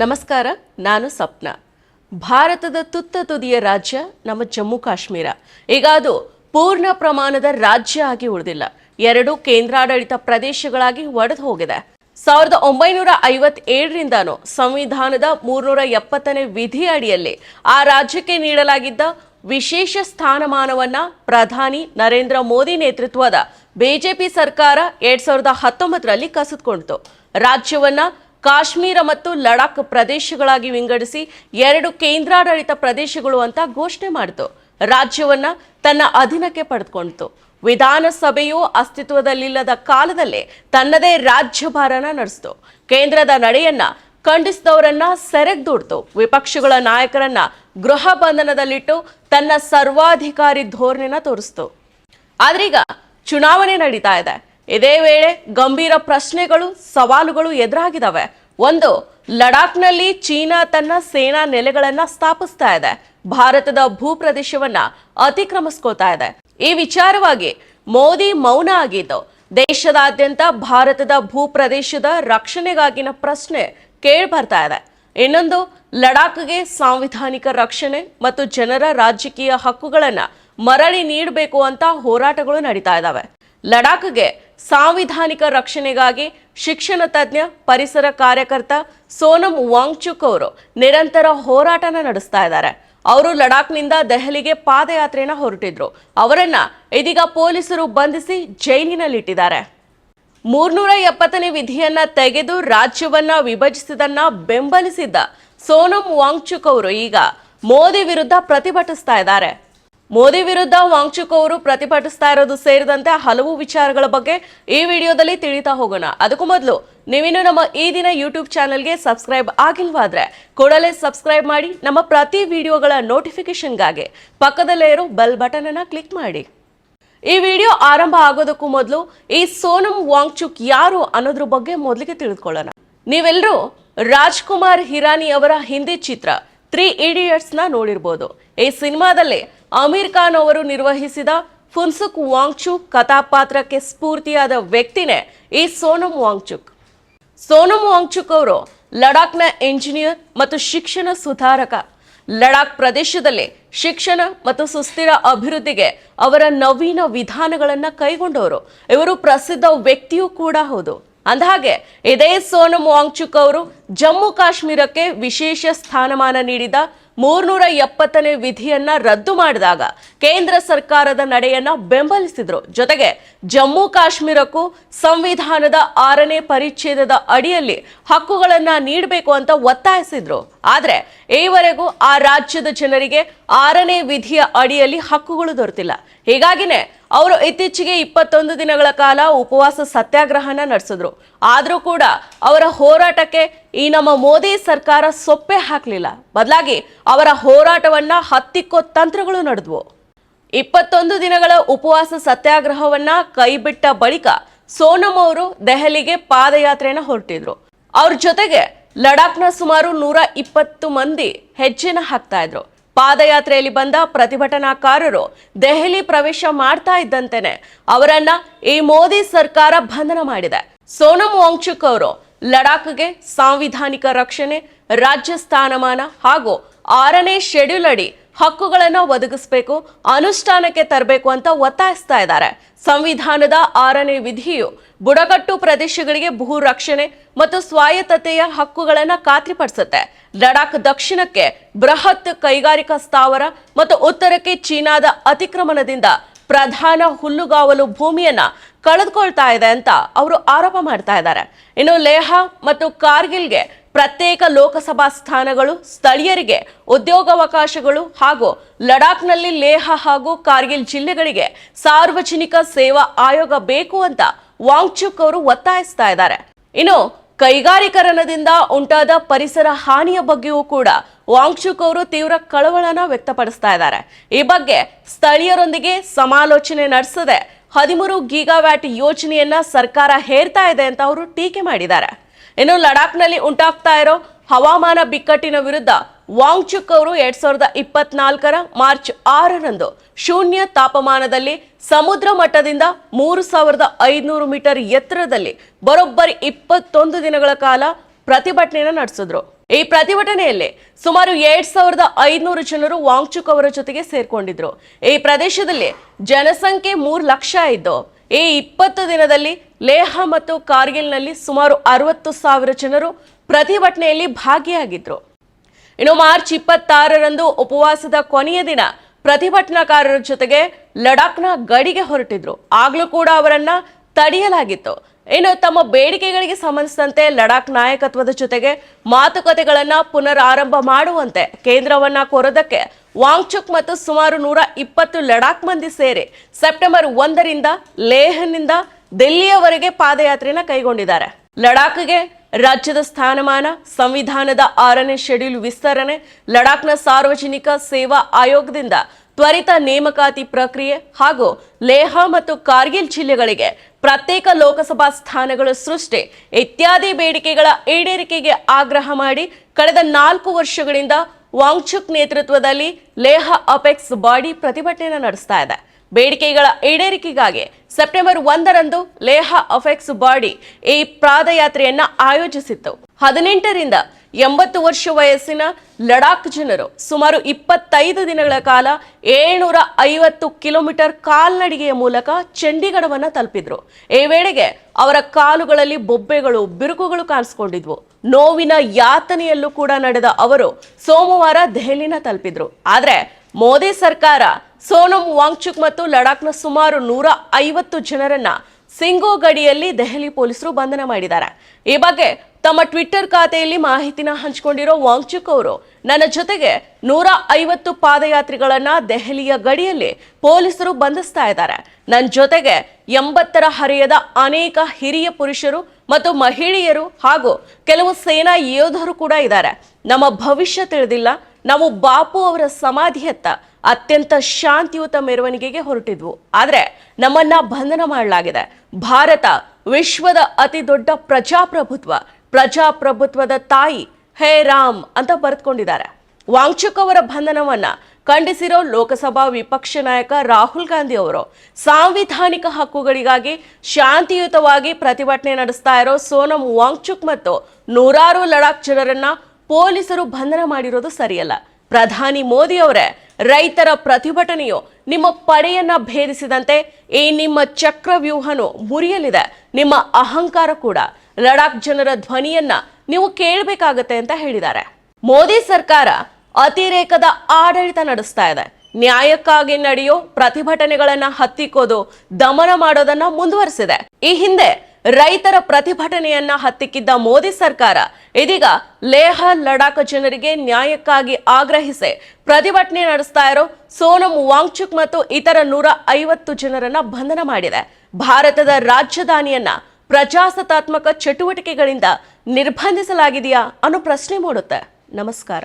ನಮಸ್ಕಾರ, ನಾನು ಸಪ್ನ. ಭಾರತದ ತುತ್ತ ತುದಿಯ ರಾಜ್ಯ ನಮ್ಮ ಜಮ್ಮು ಕಾಶ್ಮೀರ. ಈಗ ಅದು ಪೂರ್ಣ ಪ್ರಮಾಣದ ರಾಜ್ಯ ಆಗಿ ಉಳಿದಿಲ್ಲ. ಎರಡು ಕೇಂದ್ರಾಡಳಿತ ಪ್ರದೇಶಗಳಾಗಿ ಒಡೆದು ಹೋಗಿದೆ. ಸಾವಿರದ ಒಂಬೈನೂರ ಐವತ್ತೇಳರಿಂದನೂ ಸಂವಿಧಾನದ ಮೂರ್ನೂರ ಎಪ್ಪತ್ತನೇ ವಿಧಿ ಅಡಿಯಲ್ಲಿ ಆ ರಾಜ್ಯಕ್ಕೆ ನೀಡಲಾಗಿದ್ದ ವಿಶೇಷ ಸ್ಥಾನಮಾನವನ್ನ ಪ್ರಧಾನಿ ನರೇಂದ್ರ ಮೋದಿ ನೇತೃತ್ವದ ಬಿಜೆಪಿ ಸರ್ಕಾರ ಎರಡ್ ಸಾವಿರದ ಹತ್ತೊಂಬತ್ತರಲ್ಲಿ ಕಸಿದುಕೊಂಡಿತು. ರಾಜ್ಯವನ್ನ ಕಾಶ್ಮೀರ ಮತ್ತು ಲಡಾಖ್ ಪ್ರದೇಶಗಳಾಗಿ ವಿಂಗಡಿಸಿ ಎರಡು ಕೇಂದ್ರಾಡಳಿತ ಪ್ರದೇಶಗಳು ಅಂತ ಘೋಷಣೆ ಮಾಡಿತು. ರಾಜ್ಯವನ್ನ ತನ್ನ ಅಧೀನಕ್ಕೆ ಪಡೆದುಕೊಂಡಿತು. ವಿಧಾನಸಭೆಯು ಅಸ್ತಿತ್ವದಲ್ಲಿಲ್ಲದ ಕಾಲದಲ್ಲೇ ತನ್ನದೇ ರಾಜ್ಯಭಾರನ ನಡೆಸಿತು. ಕೇಂದ್ರದ ನಡೆಯನ್ನ ಖಂಡಿಸಿದವರನ್ನ ಸೆರೆಗ್ದೂಡ್ತು. ವಿಪಕ್ಷಗಳ ನಾಯಕರನ್ನ ಗೃಹ ಬಂಧನದಲ್ಲಿಟ್ಟು ತನ್ನ ಸರ್ವಾಧಿಕಾರಿ ಧೋರಣೆನ ತೋರಿಸ್ತು. ಆದ್ರೀಗ ಚುನಾವಣೆ ನಡೀತಾ ಇದೆ. ಇದೇ ವೇಳೆ ಗಂಭೀರ ಪ್ರಶ್ನೆಗಳು, ಸವಾಲುಗಳು ಎದುರಾಗಿದ್ದಾವೆ ಒಂದು, ಲಡಾಖ್ನಲ್ಲಿ ಚೀನಾ ತನ್ನ ಸೇನಾ ನೆಲೆಗಳನ್ನ ಸ್ಥಾಪಿಸ್ತಾ ಇದೆ. ಭಾರತದ ಭೂಪ್ರದೇಶವನ್ನ ಅತಿಕ್ರಮಿಸ್ಕೋತಾ ಇದೆ. ಈ ವಿಚಾರವಾಗಿ ಮೋದಿ ಮೌನ ಆಗಿದ್ದು, ದೇಶದಾದ್ಯಂತ ಭಾರತದ ಭೂಪ್ರದೇಶದ ರಕ್ಷಣೆಗಾಗಿನ ಪ್ರಶ್ನೆ ಕೇಳಿ ಬರ್ತಾ ಇದೆ. ಇನ್ನೊಂದು, ಲಡಾಖ್ಗೆ ಸಾಂವಿಧಾನಿಕ ರಕ್ಷಣೆ ಮತ್ತು ಜನರ ರಾಜಕೀಯ ಹಕ್ಕುಗಳನ್ನ ಮರಳಿ ನೀಡಬೇಕು ಅಂತ ಹೋರಾಟಗಳು ನಡೀತಾ ಇದ್ದಾವೆ ಲಡಾಖ್ಗೆ ಸಾಂವಿಧಾನಿಕ ರಕ್ಷಣೆಗಾಗಿ ಶಿಕ್ಷಣ ತಜ್ಞ, ಪರಿಸರ ಕಾರ್ಯಕರ್ತ ಸೋನಂ ವಾಂಗ್ಚುಕ್ ಅವರು ನಿರಂತರ ಹೋರಾಟನ ನಡೆಸ್ತಾ ಇದ್ದಾರೆ. ಅವರು ಲಡಾಖ್ನಿಂದ ದೆಹಲಿಗೆ ಪಾದಯಾತ್ರೆಯನ್ನು ಹೊರಟಿದ್ರು. ಅವರನ್ನ ಇದೀಗ ಪೊಲೀಸರು ಬಂಧಿಸಿ ಜೈಲಿನಲ್ಲಿಟ್ಟಿದ್ದಾರೆ. ಮೂರ್ನೂರ ಎಪ್ಪತ್ತನೇ ವಿಧಿಯನ್ನ ತೆಗೆದು ರಾಜ್ಯವನ್ನ ವಿಭಜಿಸಿದನ್ನ ಬೆಂಬಲಿಸಿದ್ದ ಸೋನಂ ವಾಂಗ್ಚುಕ್ ಅವರು ಈಗ ಮೋದಿ ವಿರುದ್ಧ ಪ್ರತಿಭಟಿಸ್ತಾ ಇದ್ದಾರೆ. ಮೋದಿ ವಿರುದ್ಧ ವಾಂಗ್ಚುಕ್ ಅವರು ಪ್ರತಿಭಟಿಸ್ತಾ ಇರೋದು ಸೇರಿದಂತೆ ಹಲವು ವಿಚಾರಗಳ ಬಗ್ಗೆ ಈ ವಿಡಿಯೋದಲ್ಲಿ ತಿಳಿತಾ ಹೋಗೋಣ. ಅದಕ್ಕೂ ಮೊದಲು ನೀವಿನ್ನು ನಮ್ಮ ಈ ದಿನ ಯೂಟ್ಯೂಬ್ ಚಾನೆಲ್ಗೆ ಸಬ್ಸ್ಕ್ರೈಬ್ ಆಗಿಲ್ವಾದ್ರೆ ಕೂಡಲೇ ಸಬ್ಸ್ಕ್ರೈಬ್ ಮಾಡಿ ನಮ್ಮ ಪ್ರತಿ ವಿಡಿಯೋಗಳ ನೋಟಿಫಿಕೇಶನ್ಗಾಗಿ ಪಕ್ಕದಲ್ಲೇ ಇರೋ ಬೆಲ್ ಬಟನ್ ಅನ್ನ ಕ್ಲಿಕ್ ಮಾಡಿ. ಈ ವಿಡಿಯೋ ಆರಂಭ ಆಗೋದಕ್ಕೂ ಮೊದಲು ಈ ಸೋನಂ ವಾಂಗ್ಚುಕ್ ಯಾರು ಅನ್ನೋದ್ರ ಬಗ್ಗೆ ಮೊದಲಿಗೆ ತಿಳಿದುಕೊಳ್ಳೋಣ ನೀವೆಲ್ಲರೂ ರಾಜ್ಕುಮಾರ್ ಹಿರಾನಿ ಅವರ ಹಿಂದಿ ಚಿತ್ರ ತ್ರೀ ಇಡಿಯಟ್ಸ್ನ ನೋಡಿರ್ಬೋದು. ಈ ಸಿನಿಮಾದಲ್ಲಿ ಅಮೀರ್ ಖಾನ್ ಅವರು ನಿರ್ವಹಿಸಿದ ಫುನ್ಸುಕ್ ವಾಂಗ್ಚುಕ್ ಕಥಾಪಾತ್ರಕ್ಕೆ ಸ್ಫೂರ್ತಿಯಾದ ವ್ಯಕ್ತಿನೇ ಈ ಸೋನಂ ವಾಂಗ್ಚುಕ್. ಸೋನಂ ವಾಂಗ್ಚುಕ್ ಅವರು ಲಡಾಖ್ನ ಇಂಜಿನಿಯರ್ ಮತ್ತು ಶಿಕ್ಷಣ ಸುಧಾರಕ. ಲಡಾಖ್ ಪ್ರದೇಶದಲ್ಲಿ ಶಿಕ್ಷಣ ಮತ್ತು ಸುಸ್ಥಿರ ಅಭಿವೃದ್ಧಿಗೆ ಅವರ ನವೀನ ವಿಧಾನಗಳನ್ನು ಕೈಗೊಂಡವರು. ಇವರು ಪ್ರಸಿದ್ಧ ವ್ಯಕ್ತಿಯೂ ಕೂಡ ಹೌದು. ಅಂದಹಾಗೆ, ಇದೇ ಸೋನಂ ವಾಂಗ್ಚುಕ್ ಅವರು ಜಮ್ಮು ಕಾಶ್ಮೀರಕ್ಕೆ ವಿಶೇಷ ಸ್ಥಾನಮಾನ ನೀಡಿದ ಮೂರ್ನೂರ ಎಪ್ಪತ್ತನೇ ವಿಧಿಯನ್ನ ರದ್ದು ಮಾಡಿದಾಗ ಕೇಂದ್ರ ಸರ್ಕಾರದ ನಡೆಯನ್ನ ಬೆಂಬಲಿಸಿದ್ರು. ಜೊತೆಗೆ ಜಮ್ಮು ಕಾಶ್ಮೀರಕ್ಕೂ ಸಂವಿಧಾನದ ಆರನೇ ಪರಿಚ್ಛೇದದ ಅಡಿಯಲ್ಲಿ ಹಕ್ಕುಗಳನ್ನ ನೀಡಬೇಕು ಅಂತ ಒತ್ತಾಯಿಸಿದ್ರು. ಆದ್ರೆ ಈವರೆಗೂ ಆ ರಾಜ್ಯದ ಜನರಿಗೆ ಆರನೇ ವಿಧಿಯ ಅಡಿಯಲ್ಲಿ ಹಕ್ಕುಗಳು ದೊರೆತಿಲ್ಲ. ಹೀಗಾಗಿನೇ ಅವರು ಇತ್ತೀಚೆಗೆ ಇಪ್ಪತ್ತೊಂದು ದಿನಗಳ ಕಾಲ ಉಪವಾಸ ಸತ್ಯಾಗ್ರಹನ ನಡೆಸಿದ್ರು. ಆದರೂ ಕೂಡ ಅವರ ಹೋರಾಟಕ್ಕೆ ಈ ನಮ್ಮ ಮೋದಿ ಸರ್ಕಾರ ಸೊಪ್ಪೆ ಹಾಕಲಿಲ್ಲ. ಬದಲಾಗಿ ಅವರ ಹೋರಾಟವನ್ನ ಹತ್ತಿಕ್ಕೋ ತಂತ್ರಗಳು ನಡೆದವು. ಇಪ್ಪತ್ತೊಂದು ದಿನಗಳ ಉಪವಾಸ ಸತ್ಯಾಗ್ರಹವನ್ನ ಕೈಬಿಟ್ಟ ಬಳಿಕ ಸೋನಂ ಅವರು ದೆಹಲಿಗೆ ಪಾದಯಾತ್ರೆಯನ್ನು ಹೊರಟಿದ್ರು. ಅವ್ರ ಜೊತೆಗೆ ಲಡಾಖ್ನ ಸುಮಾರು ನೂರ ಇಪ್ಪತ್ತು ಮಂದಿ ಹೆಜ್ಜೆನ ಹಾಕ್ತಾ ಇದ್ರು. ಪಾದಯಾತ್ರೆಯಲ್ಲಿ ಬಂದ ಪ್ರತಿಭಟನಾಕಾರರು ದೆಹಲಿ ಪ್ರವೇಶ ಮಾಡ್ತಾ ಇದ್ದಂತೆನೆ. ಅವರನ್ನ ಈ ಮೋದಿ ಸರ್ಕಾರ ಬಂಧನ ಮಾಡಿದೆ. ಸೋನಂ ವಾಂಗ್ಚುಕ್ ಅವರು ಲಡಾಖ್ಗೆ ಸಾಂವಿಧಾನಿಕ ರಕ್ಷಣೆ, ರಾಜ್ಯ ಸ್ಥಾನಮಾನ ಹಾಗೂ ಆರನೇ ಶೆಡ್ಯೂಲ್ ಅಡಿ ಹಕ್ಕುಗಳನ್ನ ಒದಗಿಸಬೇಕು, ಅನುಷ್ಠಾನಕ್ಕೆ ತರಬೇಕು ಅಂತ ಒತ್ತಾಯಿಸ್ತಾ ಇದ್ದಾರೆ. ಸಂವಿಧಾನದ ಆರನೇ ವಿಧಿಯು ಬುಡಕಟ್ಟು ಪ್ರದೇಶಗಳಿಗೆ ಭೂ ರಕ್ಷಣೆ ಮತ್ತು ಸ್ವಾಯತ್ತತೆಯ ಹಕ್ಕುಗಳನ್ನು ಖಾತ್ರಿಪಡಿಸುತ್ತೆ. ಲಡಾಖ್ ದಕ್ಷಿಣಕ್ಕೆ ಬೃಹತ್ ಕೈಗಾರಿಕಾ ಸ್ಥಾವರ ಮತ್ತು ಉತ್ತರಕ್ಕೆ ಚೀನಾದ ಅತಿಕ್ರಮಣದಿಂದ ಪ್ರಧಾನ ಹುಲ್ಲುಗಾವಲು ಭೂಮಿಯನ್ನ ಕಳೆದುಕೊಳ್ತಾ ಇದೆ ಅಂತ ಅವರು ಆರೋಪ ಮಾಡ್ತಾ ಇದ್ದಾರೆ. ಇನ್ನು ಲೇಹ ಮತ್ತು ಕಾರ್ಗಿಲ್ಗೆ ಪ್ರತ್ಯೇಕ ಲೋಕಸಭಾ ಸ್ಥಾನಗಳು, ಸ್ಥಳೀಯರಿಗೆ ಉದ್ಯೋಗಾವಕಾಶಗಳು ಹಾಗೂ ಲಡಾಖ್ನಲ್ಲಿ ಲೇಹ ಹಾಗೂ ಕಾರ್ಗಿಲ್ ಜಿಲ್ಲೆಗಳಿಗೆ ಸಾರ್ವಜನಿಕ ಸೇವಾ ಆಯೋಗ ಬೇಕು ಅಂತ ವಾಂಗ್ಚುಕ್ ಅವರು ಒತ್ತಾಯಿಸ್ತಾ ಇದ್ದಾರೆ. ಇನ್ನು ಕೈಗಾರಿಕರಣದಿಂದ ಉಂಟಾದ ಪರಿಸರ ಹಾನಿಯ ಬಗ್ಗೆಯೂ ಕೂಡ ವಾಂಗ್ಚುಕ್ ಅವರು ತೀವ್ರ ಕಳವಳನ ವ್ಯಕ್ತಪಡಿಸ್ತಾ ಇದ್ದಾರೆ. ಈ ಬಗ್ಗೆ ಸ್ಥಳೀಯರೊಂದಿಗೆ ಸಮಾಲೋಚನೆ ನಡೆಸದೆ ಹದಿಮೂರು ಗೀಗಾವ್ಯಾಟ್ ಯೋಜನೆಯನ್ನ ಸರ್ಕಾರ ಹೇರ್ತಾ ಇದೆ ಅಂತ ಅವರು ಟೀಕೆ ಮಾಡಿದ್ದಾರೆ. ಇನ್ನು ಲಡಾಖ್ನಲ್ಲಿ ಉಂಟಾಗ್ತಾ ಇರೋ ಹವಾಮಾನ ಬಿಕ್ಕಟ್ಟಿನ ವಿರುದ್ಧ ವಾಂಗ್ಚುಕ್ ಅವರು ಎರಡ್ ಸಾವಿರದ ಇಪ್ಪತ್ನಾಲ್ಕರ ಮಾರ್ಚ್ ಆರರಂದು ಶೂನ್ಯ ತಾಪಮಾನದಲ್ಲಿ ಸಮುದ್ರ ಮಟ್ಟದಿಂದ ಮೂರು ಸಾವಿರದ ಐದುನೂರು ಮೀಟರ್ ಎತ್ತರದಲ್ಲಿ ಬರೋಬ್ಬರಿ ಇಪ್ಪತ್ತೊಂದು ದಿನಗಳ ಕಾಲ ಪ್ರತಿಭಟನೆಯನ್ನು ನಡೆಸಿದ್ರು. ಈ ಪ್ರತಿಭಟನೆಯಲ್ಲಿ ಸುಮಾರು ಎರಡ್ ಸಾವಿರದ ಐದುನೂರು ಜನರು ವಾಂಗ್ಚುಕ್ ಅವರ ಜೊತೆಗೆ ಸೇರ್ಕೊಂಡಿದ್ರು. ಈ ಪ್ರದೇಶದಲ್ಲಿ ಜನಸಂಖ್ಯೆ ಮೂರು ಲಕ್ಷ ಇದ್ದು ಈ ಇಪ್ಪತ್ತು ದಿನದಲ್ಲಿ ಲೇಹ ಮತ್ತು ಕಾರ್ಗಿಲ್ನಲ್ಲಿ ಸುಮಾರು ಅರವತ್ತು ಸಾವಿರ ಜನರು ಪ್ರತಿಭಟನೆಯಲ್ಲಿ ಭಾಗಿಯಾಗಿದ್ರು. ಇನ್ನು ಮಾರ್ಚ್ ಇಪ್ಪತ್ತಾರರಂದು ಉಪವಾಸದ ಕೊನೆಯ ದಿನ ಪ್ರತಿಭಟನಾಕಾರರ ಜೊತೆಗೆ ಲಡಾಖ್ನ ಗಡಿಗೆ ಹೊರಟಿದ್ರು. ಆಗ್ಲೂ ಕೂಡ ಅವರನ್ನ ತಡೆಯಲಾಗಿತ್ತು. ಇನ್ನು ತಮ್ಮ ಬೇಡಿಕೆಗಳಿಗೆ ಸಂಬಂಧಿಸಿದಂತೆ ಲಡಾಖ್ ನಾಯಕತ್ವದ ಜೊತೆಗೆ ಮಾತುಕತೆಗಳನ್ನ ಪುನರಾರಂಭ ಮಾಡುವಂತೆ ಕೇಂದ್ರವನ್ನ ಕೋರೋದಕ್ಕೆ ವಾಂಗ್ಚುಕ್ ಮತ್ತು ಸುಮಾರು ನೂರ ಇಪ್ಪತ್ತು ಲಡಾಖ್ ಮಂದಿ ಸೇರಿ ಸೆಪ್ಟೆಂಬರ್ ಒಂದರಿಂದ ಲೇಹನಿಂದ ದಿಲ್ಲಿಯವರೆಗೆ ಪಾದಯಾತ್ರೆನ ಕೈಗೊಂಡಿದ್ದಾರೆ. ಲಡಾಖ್ಗೆ ರಾಜ್ಯದ ಸ್ಥಾನಮಾನ, ಸಂವಿಧಾನದ ಆರನೇ ಶೆಡ್ಯೂಲ್ ವಿಸ್ತರಣೆ, ಲಡಾಖ್ನ ಸಾರ್ವಜನಿಕ ಸೇವಾ ಆಯೋಗದಿಂದ ತ್ವರಿತ ನೇಮಕಾತಿ ಪ್ರಕ್ರಿಯೆ ಹಾಗೂ ಲೇಹ ಮತ್ತು ಕಾರ್ಗಿಲ್ ಜಿಲ್ಲೆಗಳಿಗೆ ಪ್ರತ್ಯೇಕ ಲೋಕಸಭಾ ಸ್ಥಾನಗಳ ಸೃಷ್ಟಿ ಇತ್ಯಾದಿ ಬೇಡಿಕೆಗಳ ಈಡೇರಿಕೆಗೆ ಆಗ್ರಹ ಮಾಡಿ ಕಳೆದ ನಾಲ್ಕು ವರ್ಷಗಳಿಂದ ವಾಂಗ್ಚುಕ್ ನೇತೃತ್ವದಲ್ಲಿ ಲೇಹ ಅಪೆಕ್ಸ್ ಬಾಡಿ ಪ್ರತಿಭಟನೆ ನಡೆಸ್ತಾ ಇದೆ. ಬೇಡಿಕೆಗಳ ಈಡೇರಿಕೆಗಾಗಿ ಸೆಪ್ಟೆಂಬರ್ ಒಂದರಂದು ಲೇಹ ಅಫೆಕ್ಸ್ ಬಾಡಿ ಈ ಪಾದಯಾತ್ರೆಯನ್ನ ಆಯೋಜಿಸಿತ್ತು. ಹದಿನೆಂಟರಿಂದ ಎಂಬತ್ತು ವರ್ಷ ವಯಸ್ಸಿನ ಲಡಾಖ್ ಜನರು ಸುಮಾರು ಇಪ್ಪತ್ತೈದು ದಿನಗಳ ಕಾಲ ಏಳ್ನೂರ ಐವತ್ತು ಕಿಲೋಮೀಟರ್ ಕಾಲ್ನಡಿಗೆಯ ಮೂಲಕ ಚಂಡೀಗಢವನ್ನು ತಲುಪಿದ್ರು. ಈ ವೇಳೆಗೆ ಅವರ ಕಾಲುಗಳಲ್ಲಿ ಬೊಬ್ಬೆಗಳು, ಬಿರುಕುಗಳು ಕಾಣಿಸ್ಕೊಂಡಿದ್ವು. ನೋವಿನ ಯಾತನೆಯಲ್ಲೂ ಕೂಡ ನಡೆದ ಅವರು ಸೋಮವಾರ ದೆಹಲಿನ ತಲುಪಿದ್ರು. ಆದರೆ ಮೋದಿ ಸರ್ಕಾರ ಸೋನಂ ವಾಂಗ್ಚುಕ್ ಮತ್ತು ಲಡಾಖ್ನ ಸುಮಾರು ನೂರ ಐವತ್ತು ಜನರನ್ನ ಸಿಂಗೋ ಗಡಿಯಲ್ಲಿ ದೆಹಲಿ ಪೊಲೀಸರು ಬಂಧನ ಮಾಡಿದ್ದಾರೆ. ಈ ಬಗ್ಗೆ ತಮ್ಮ ಟ್ವಿಟ್ಟರ್ ಖಾತೆಯಲ್ಲಿ ಮಾಹಿತಿನ ಹಂಚಿಕೊಂಡಿರೋ ವಾಂಗ್ಚುಕ್ ಅವರು, ನನ್ನ ಜೊತೆಗೆ ನೂರ ಐವತ್ತು ಪಾದಯಾತ್ರಿಗಳನ್ನ ದೆಹಲಿಯ ಗಡಿಯಲ್ಲಿ ಪೊಲೀಸರು ಬಂಧಿಸ್ತಾ ಇದ್ದಾರೆ. ನನ್ನ ಜೊತೆಗೆ ಎಂಬತ್ತರ ಹರೆಯದ ಅನೇಕ ಹಿರಿಯ ಪುರುಷರು ಮತ್ತು ಮಹಿಳೆಯರು ಹಾಗೂ ಕೆಲವು ಸೇನಾ ಯೋಧರು ಕೂಡ ಇದ್ದಾರೆ. ನಮ್ಮ ಭವಿಷ್ಯ ತಿಳಿದಿಲ್ಲ. ನಾವು ಬಾಪು ಅವರ ಸಮಾಧಿಯತ್ತ ಅತ್ಯಂತ ಶಾಂತಿಯುತ ಮೆರವಣಿಗೆಗೆ ಹೊರಟಿದ್ವು. ಆದರೆ ನಮ್ಮನ್ನ ಬಂಧನ ಮಾಡಲಾಗಿದೆ. ಭಾರತ ವಿಶ್ವದ ಅತಿ ದೊಡ್ಡ ಪ್ರಜಾಪ್ರಭುತ್ವ, ಪ್ರಜಾಪ್ರಭುತ್ವದ ತಾಯಿ ಹೇ ರಾಮ್ ಅಂತ ಬರೆದುಕೊಂಡಿದ್ದಾರೆ. ವಾಂಗ್ಚುಕ್ ಅವರ ಬಂಧನವನ್ನ ಖಂಡಿಸಿರೋ ಲೋಕಸಭಾ ವಿಪಕ್ಷ ನಾಯಕ ರಾಹುಲ್ ಗಾಂಧಿ ಅವರು ಸಾಂವಿಧಾನಿಕ ಹಕ್ಕುಗಳಿಗಾಗಿ ಶಾಂತಿಯುತವಾಗಿ ಪ್ರತಿಭಟನೆ ನಡೆಸ್ತಾ ಇರೋ ಸೋನಂ ವಾಂಗ್ಚುಕ್ ಮತ್ತು ನೂರಾರು ಲಡಾಖ್ ಜನರನ್ನ ಪೊಲೀಸರು ಬಂಧನ ಮಾಡಿರೋದು ಸರಿಯಲ್ಲ. ಪ್ರಧಾನಿ ಮೋದಿ ಅವರೇ ರೈತರ ಪ್ರತಿಭಟನೆಯು ನಿಮ್ಮ ಪಡೆಯನ್ನ ಭೇದಿಸಿದಂತೆ ಈ ನಿಮ್ಮ ಚಕ್ರವ್ಯೂಹನು ಮುರಿಯಲಿದೆ. ನಿಮ್ಮ ಅಹಂಕಾರ ಕೂಡ. ಲಡಾಖ್ ಜನರ ಧ್ವನಿಯನ್ನ ನೀವು ಕೇಳಬೇಕಾಗತ್ತೆ ಅಂತ ಹೇಳಿದ್ದಾರೆ. ಮೋದಿ ಸರ್ಕಾರ ಅತಿರೇಕದ ಆಡಳಿತ ನಡೆಸ್ತಾ ಇದೆ. ನ್ಯಾಯಕ್ಕಾಗಿ ನಡೆಯೋ ಪ್ರತಿಭಟನೆಗಳನ್ನ ಹತ್ತಿಕ್ಕೋದು, ದಮನ ಮಾಡೋದನ್ನ ಮುಂದುವರಿಸಿದೆ. ಈ ಹಿಂದೆ ರೈತರ ಪ್ರತಿಭಟನೆಯನ್ನ ಹತ್ತಿಕ್ಕಿದ್ದ ಮೋದಿ ಸರ್ಕಾರ ಇದೀಗ ಲೇಹ ಲಡಾಖ್ ಜನರಿಗೆ ನ್ಯಾಯಕ್ಕಾಗಿ ಆಗ್ರಹಿಸಿ ಪ್ರತಿಭಟನೆ ನಡೆಸ್ತಾ ಇರೋ ಸೋನಂ ವಾಂಗ್ಚುಕ್ ಮತ್ತು ಇತರ ನೂರ ಐವತ್ತು ಜನರನ್ನ ಬಂಧನ ಮಾಡಿದೆ. ಭಾರತದ ರಾಜಧಾನಿಯನ್ನ ಪ್ರಜಾಸತ್ತಾತ್ಮಕ ಚಟುವಟಿಕೆಗಳಿಂದ ನಿರ್ಬಂಧಿಸಲಾಗಿದೆಯಾ ಅನ್ನೋ ಪ್ರಶ್ನೆ ಮೂಡುತ್ತೆ. ನಮಸ್ಕಾರ.